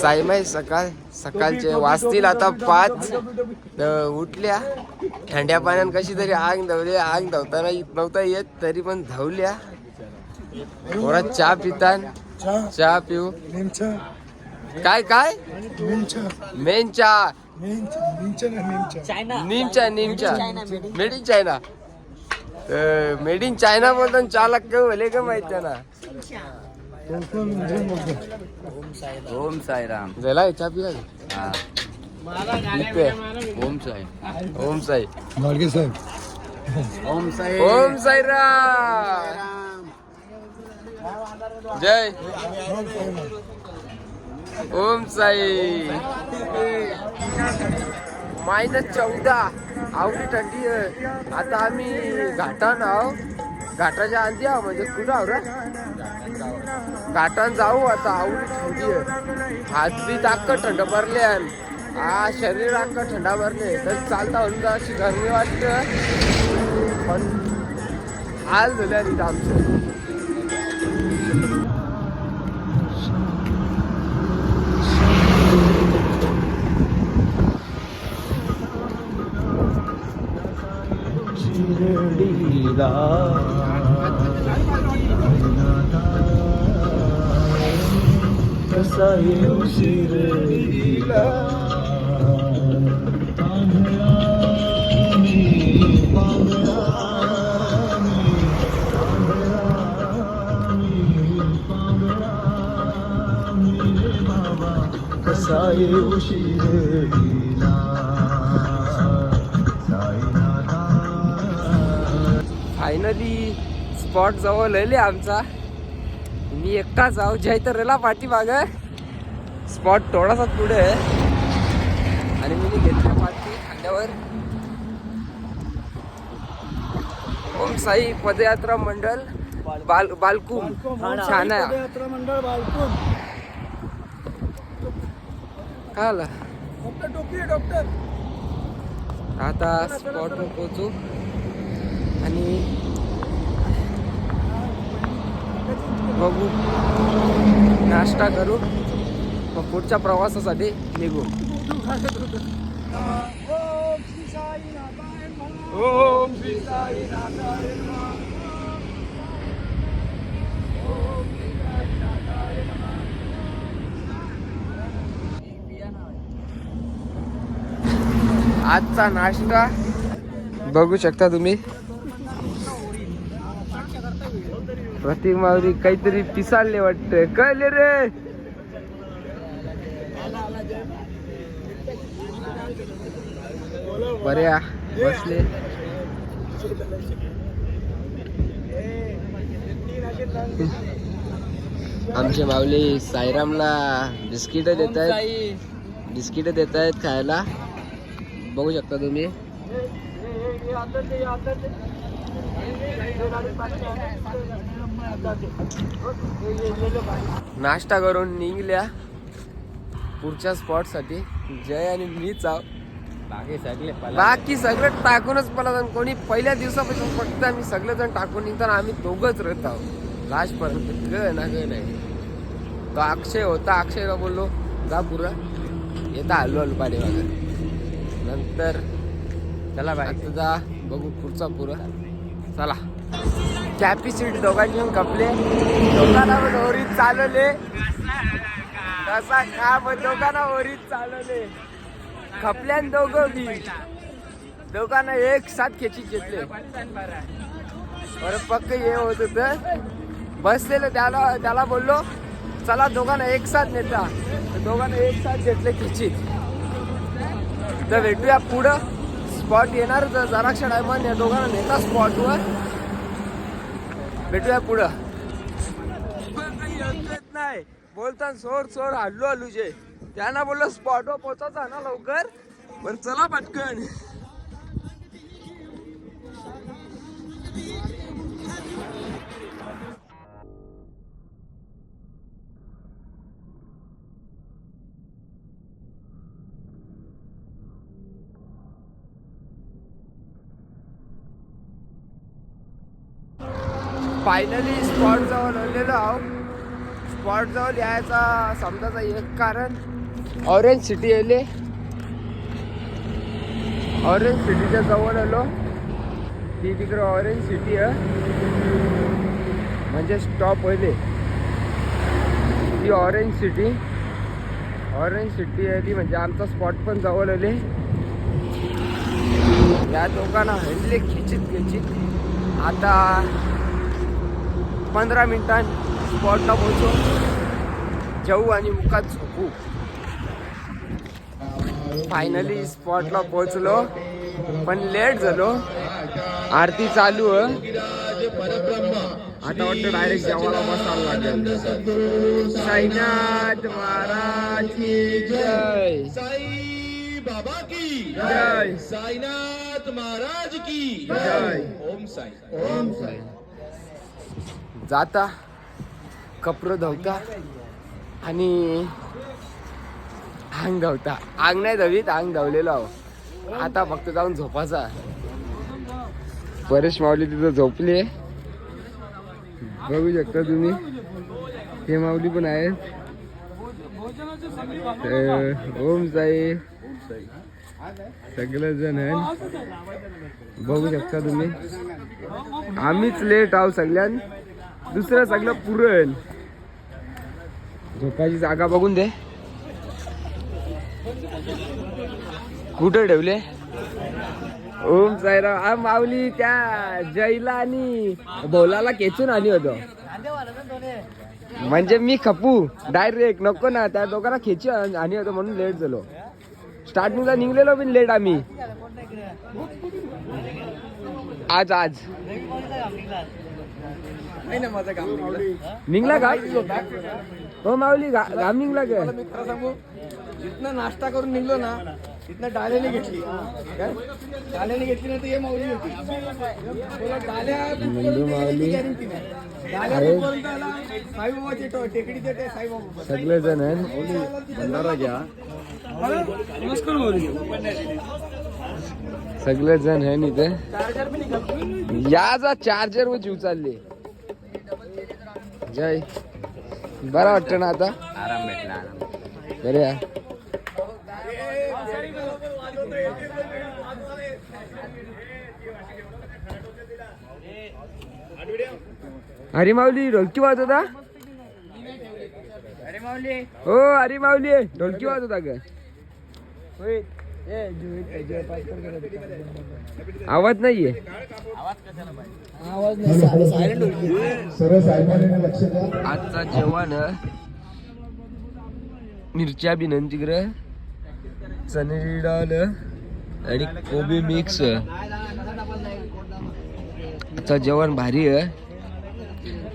साईमाई सकाळ सकाळचे वाजतील आता पाच. उठल्या. थंड्या पाण्यात कशी तरी आग धावली. आग धावताना नव्हता येत तरी पण धावल्या. थोडा चहा पितान. चहा चहा पिऊ. काय काय? मेन चहा. नेमचा नेमचा ना made in China. Made in China बोलतो चार लाख काय भले का माहीत बघतो ओम साईराम. झाला चहा पिला हा. ओम साई. ओम साई. गाडगे साहेब. ओम साई. ओम साईराम. जय. ओम साई. मायनस चौदा. आवडी थंडी आहे. आता आम्ही घाटान आहो. घाटाच्या आधी आहो म्हणजे कुठं आहो रे? घाटान जाऊ आता आवडी थंडी आहे. हात बी थंड भरले हा शरीर अक्क थंडा भरले. तर चालता म्हणून अशी गरमी वाटतं. पण हाल झाले आमचं. कसा उशीर शिरडीला कसा येऊ शिरडीला फायनली स्पॉट जवळ लयले आमचा. मी एकटा जाऊ जय तर रेला पाठीमाग. स्पॉट थोडासा पुढे आहे. आणि मी घेतल्या पाठी खांद्यावर. ओम साई पदयात्रा मंडळ बाल बालकुम छान आहे. यात्रा मंडळ बालपूर काय आला? डॉक्टर टोपी डॉक्टर. आता स्पॉटवर पोहोचू. आणि बघू. नाश्ता करू. मग पुढच्या प्रवासासाठी निघू. ओम श्री साई आजचा नाश्ता बघू शकता तुम्ही. प्रतीक मावरी काहीतरी पिसाळले वाटत कळले रे! बऱ्या बसले. आमचे माऊली साईरामला बिस्किट देत आहेत. बिस्किट देत आहेत खायला. बघू शकता तुम्ही. नाश्ता करून निघल्या पुढच्या स्पॉटसाठी. जय आणि मीच आहो बाकी सगळे बाकी सगळं टाकूनच मला जाऊन कोणी पहिल्या दिवसापासून फक्त आम्ही सगळेजण टाकून निघताना आम्ही दोघच राहत आहोत. लास्ट पर्यंत ग ना ग नाही. तो अक्षय होता अक्षयला बोललो जा पुरा. येता हलू हलू पाणी वगैरे नंतर चला बाय जा बघू पुढचा पुरा. चला. कॅपॅसिटी दोघांची पण कपले दोघांना ओरीत चालवले. कसा खा पण दोघांना ओरीत चालवले. खपल्यान दोघं बी दोघांना एक साथ खेची घेतले. बरं पक्क हे होत होत बसलेलं त्याला त्याला बोललो चला दोघांना एक साथ नेता. दोघांना एक साथ घेतले खिचीत. तर भेटूया पुढं. स्पॉट येणार तर जराक्षा टायमान या दोघांना नेता स्पॉटवर भेटूया पुढं. नाही. बोलताना सोर सोर हल्लू जे त्यांना बोललो स्पॉटवर पोचायचा ना लवकर. पण चला पटकन. फायनली स्पॉट जवळ आलेलो आहो स्पॉट जवळ यायचा समजायचा एक कारण. ऑरेंज सिटी आले ऑरेंज सिटीच्या जवळ आलो. ती तिकडे ऑरेंज सिटी आहे. म्हणजे स्टॉप आले ती ऑरेंज सिटी ऑरेंज सिटी आहे ती म्हणजे आमचा स्पॉट पण जवळ आले. या दोघांना हल्ले खिचित खिचित. आता पंधरा मिनिटां स्पॉटला पोहोचू. जाऊ आणि मुखात झोपू. फायनली स्पॉटला पोहोचलो. पण लेट झालो. आरती चालू आहे. आता वाटतं डायरेक्ट जेवायला बसायला लागेल. साईनाथ महाराज की जय. साई बाबा की जय. साईनाथ महाराज की जय. ओम साई. ओम साई. जाता कपडं धुवता आणि अंग धावता अंग नाही धवीत अंग धावलेलो आहो. आता फक्त जाऊन झोपाचा परेश माऊली तिथं झोपली बघू शकता तुम्ही. हे माऊली पण आहेत. ओम साई. सगळे जण आहेत. बघू शकता तुम्ही. आम्हीच लेट आहो सगळ्यां दुसरं सगळं पुरण झोपायची जागा बघून दे. कुठं ठेवले? ओम साईराम. आ माऊली त्या जयला आणि भोलाला खेचून आली होतो. म्हणजे मी खपू. डायरेक्ट नको ना त्या दोघांना खेची आणि होतो म्हणून लेट झालो. स्टार्टिंगला निघलेलो पण लेट आम्ही. आज आज. निघला का? हो माऊली गा- घाम निघला का? इथनं नाश्ता करून निघलो ना इथनं डाल्याने घेतली. काय? डाल्याने घेतली ना तर ये माऊली होती. बोला, डाल्या नंदू माऊली guarantee नाही. डाल्या आहे. बोलतो आला, साईबाबाचे टो- टेकडीचे ते साईबाबा. सगळे जण घ्या. नमस्कार माऊली. सगळे जण आहे इथे याचा चार्जर व जीव चालले. जय. बरं वाटतं ना आता? आराम भेटला आराम. बरे या हरी माऊली ढोलकी वाजवता हो हरी माऊली ढोलकी वाजवता का आवाज नाहीये. आजचा जेवण मिरच्या बिनंती ग्रह चणेरी डाळ आणि कोबी मिक्स. आता जेवण भारी आहे.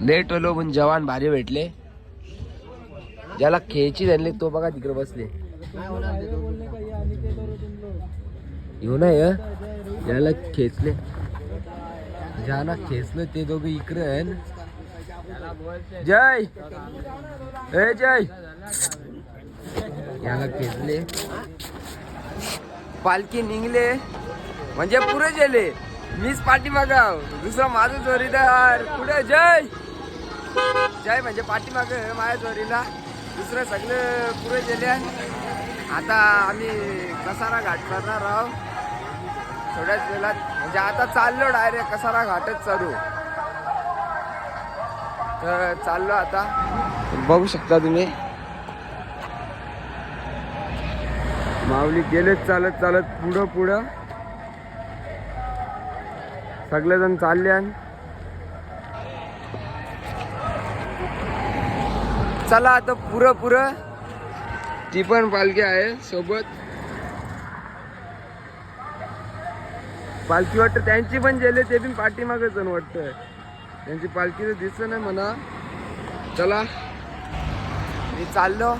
लेट होलो पण जेवण भारी भेटले. ज्याला खेळची झाली तो बघा तिकडे बसले. येऊ नाही याला ज्याला खेचले. ज्याला खेचलं ते दोघं इकडे आहे जय! ए जय! याला खेचले. पालखी निघले. म्हणजे पुरे गेले. मीच पाठीमागाव दुसरा माझं जोरीदार पुढे जय. जय म्हणजे पाठीमाग माझ्या जोरीला दुसरं सगळं पुरे गेले. आता आम्ही कसारा घाट करणार आहोत. थोड्याच वेळात. म्हणजे आता चाललो डायरेक्ट कसारा घाटच चालू. तर चाललो आता. बघू शकता तुम्ही. माऊली गेलेच चालत चालत पुढं पुढं. सगळेजण चालले आणि चला आता पुरं पुरं. ती पण पालखी आहे सोबत. पालखी वाटतं त्यांची पण गेले ते पण पाठीमागच जण वाटतं त्यांची पालखी तर दिसत नाही म्हणा. चला. मी चाललो.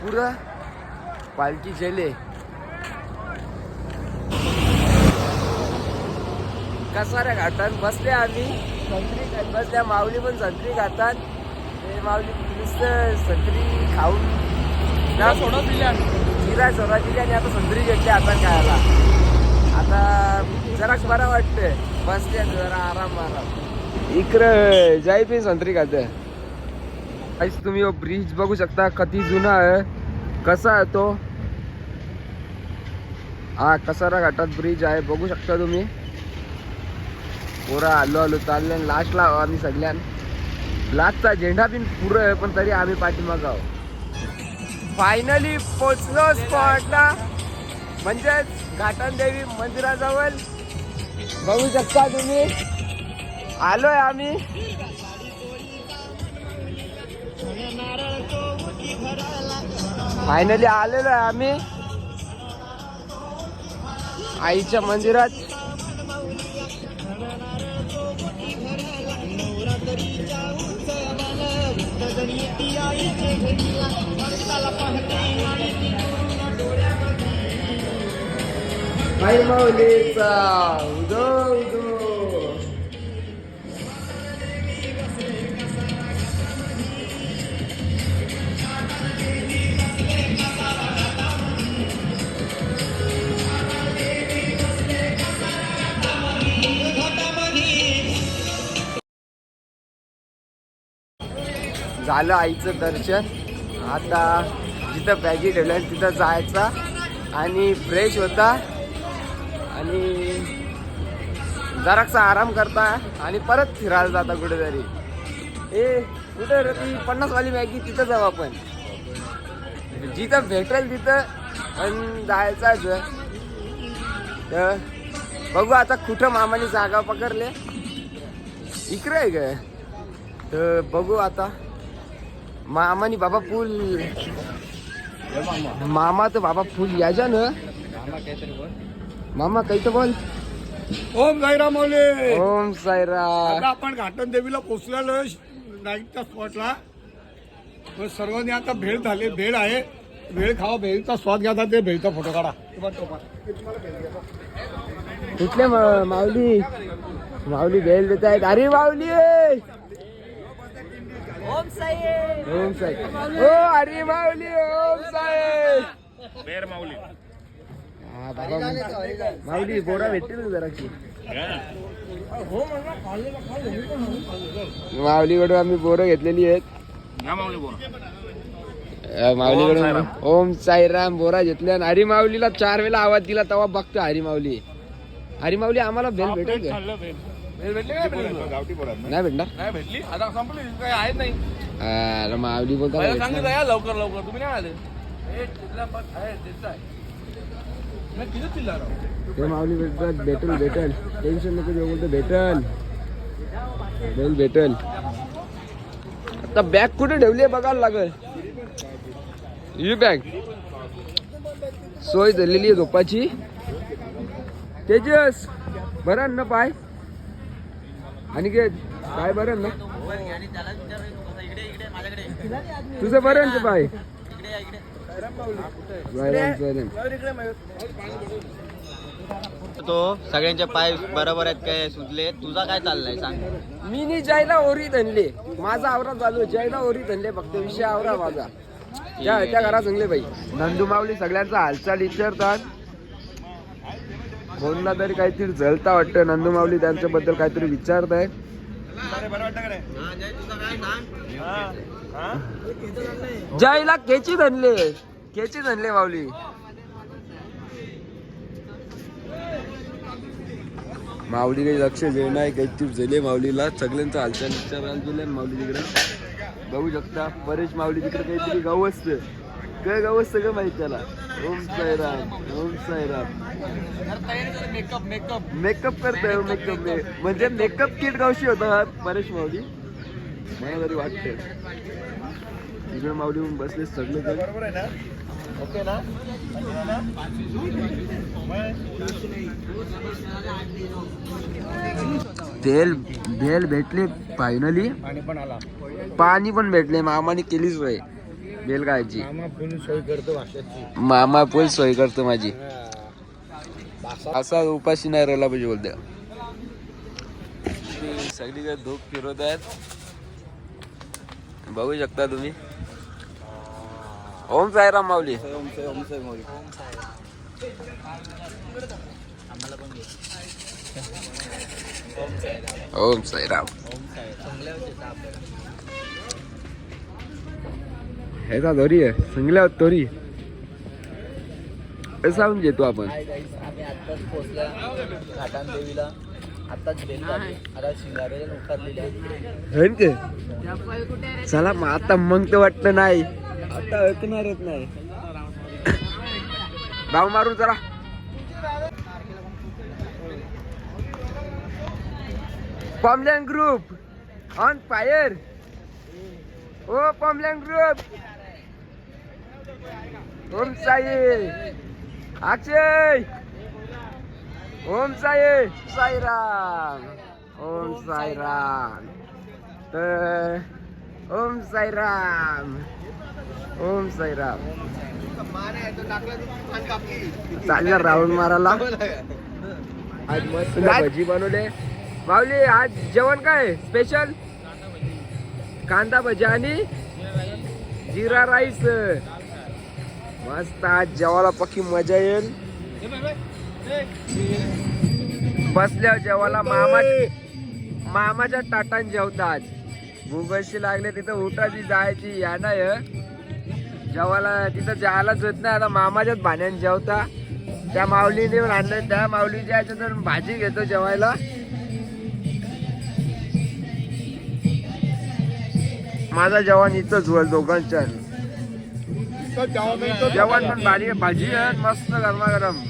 पुरं पालखी गेले कसाऱ्या घाटात बसले आम्ही. संत्री बसल्या माऊली पण संत्री खातात ते माऊली नुसतं संत्री खाऊन. ना सोडा दिल्या जिरा सोडा दिली आणि आता संत्री घेतली आता खायला. आता जरा बरं वाटतंय. बसले जरा आराम आराम. इकडं जाई पण संत्री खात तुम्ही ब्रिज बघू शकता किती जुना आहे. कसा आहे तो? हा कसारा घाटात ब्रिज आहे. बघू शकता तुम्ही. पुरा आलो आलो चालले. लास्टला आम्ही सगळ्यां लास्टचा झेंडा बिन पुरं आहे पण तरी आम्ही पाठीमाग आहोत. फायनली पोचलो स्पॉटला म्हणजेच घाटनदेवी मंदिराजवळ. बघू शकता तुम्ही. आलोय आम्ही. फायनली आलेलो आहे आम्ही. आईच्या मंदिरात. आई माऊलीचा उदो उदो झालं आईचं दर्शन. आता जिथं बॅगी ठेवल्या तिथं जायचा. आणि फ्रेश होता. आणि जरासा आराम करता. आणि परत फिरायला जाता कुठेतरी. ए कुठे ती पन्नासवाली मॅगी तिथं जाऊ आपण. जिथं भेटेल तिथं. पण जायचं तर बघू आता कुठं मामाने जागा पकडले. इकडे आहे ग. तर बघू आता. मामानी बाबा फुल। मामा तर बाबा फुल याच्या ना। मामा काही तर बोल। ओम साईराम माऊली ओम साईरा आता आपण घाटन देवीला पोचलेलो नाईटच्या स्पॉटला मग सर्वांनी आता भेळ झाले भेळ आहे. भेळ खावा भेळचा स्वाद घ्या आता ते भेळचा फोटो काढा. कुठले माऊली? माऊली बेल देत आहेत अरे माऊली! ओम साई. ओ अरे माऊली ओम साई. हा बाबा माऊली बोरा भेटतील ना जराशी? माऊलीकडून आम्ही बोरं घेतलेली आहेत. माऊलीकडून ओम साईराम. बोरा घेतल्या आणि हरी माऊलीला चार वेळा आवाज दिला तेव्हा बघतो हरी माऊली. हरी माऊली आम्हाला बेल भेटेल नाही भेटणार. नाही भेटली? आता संपली काही आहेत नाही. अरे माऊली बोलता पहिला नाही सांगितलं भेटणार. या लवकर लवकर. तुम्ही नाही आले. ए, तिथला पण आहे, आहे. नाही, तिथंच दिला राव. ते माऊली भेटतात भेटल भेटल. टेन्शन नको घेऊ बोलतो भेटल. बेल भेटल. आता बॅग कुठे ठेवली बघायला लागल. ही बॅग सोय झालेली आहे झोपाची. तेजस बरं ना पाय. आणि काय पाय बरं ना? तुझं बरं ना ते सगळ्यांचे पाय बरोबर आहेत काय सुजले? तुझा काय चाललाय? सांग. मी नी जयला ओरी धनले. माझा आवरा चालू आहे. जयला ओरी धनले. फक्त विषय आवरा माझा. त्या त्या घरात चांगले बाई. नंदू माऊली सगळ्यांचा हालचाल विचारतात. कोणला तरी काहीतरी जळता वाटतं नंदू माऊली त्यांच्याबद्दल काहीतरी विचारताय जयला केची धनले? केची धनले माऊली? माऊली काही लक्ष दे नाही काहीतरी झाले माऊलीला. सगळ्यांचं हालचाल विचारायला गेले माऊली तिकडे. गहू शकता परेश माऊली तिकडे काहीतरी गहू असते. काय गाव का माहीत त्याला. Om Sairam Om Sairam. Makeup makeup. Makeup करतोय मेकअप म्हणजे मेकअप किट गावशी होता हा परेश माऊली. मला तरी वाटतं तिकडे माऊली येऊन बसले सगळे जण. ओके ना? तेल भेल भेटले फायनली पाणी पण आला. पाणी पण भेटले मामाने केली सोय बेल खायची मामा फुल सोय करतो मामा फुल सोय करतो माझी. असा उपाशी नाही राहिला पाहिजे बोलते. सगळीकडे धूप फिरवत आहेत. बघू शकता तुम्ही. ओम साईराम माऊली. ओम साईराम. ह्याचा दोरी आहे संगल्या तोरी सांगून घेतो आपण आम्ही आत्ताच पोहोचल्या घाटान देवीला आत्ताच बेल झाली आता उतरलेले है ते? चला मग आता मग तर वाटलं नाही. आता ऐकणारच नाही. धाव मारू जरा. पॉमलॅन ग्रुप ऑन फायर ओ पॉमलॅन ग्रुप ओम साई। अक्षय। ओम साई। साईराम। ओम साईराम। तर ओम साईराम। ओम साईराम। चालणार राऊंड मारायला. आज मस्त भजी बनवले. माऊली आज जेवण काय? स्पेशल कांदा भजी आणि जिरा राईस. मस्त आज जेवायला पक्की मजा येईल. बसल्यावर जेवायला मामा मामाच्या ताटान जेवता आज. भूगशी लागले तिथं उठायची जायची या नाही जेवायला तिथं जायलाच होत नाही आता मामाच्याच भाण्यान जेवता. त्या माऊलीने आणलं त्या माऊलीच्या याच्यात भाजी घेतो जेवायला. माझा जेवण इथंच होईल दोघांच्या जेवण पण भारी आहे भाजी आहे मस्त गरमागरम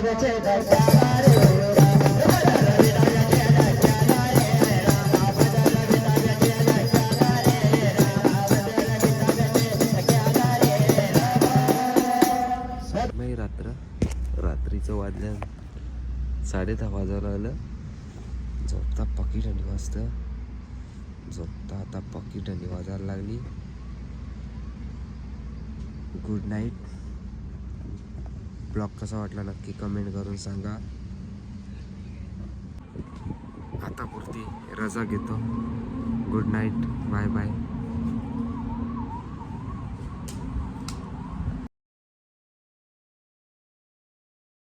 रात्र रात्रीचं वाजल्या साडे दहा वाजायला आलं. झोपता पाकिट आणि वाजतं. झोपता आता पाकिट आणि वाजायला लागली. गुड नाईट ब्लॉग कसा वाटला नक्की कमेंट करून सांगा. आता पुरती रजा घेतो. Good night bye bye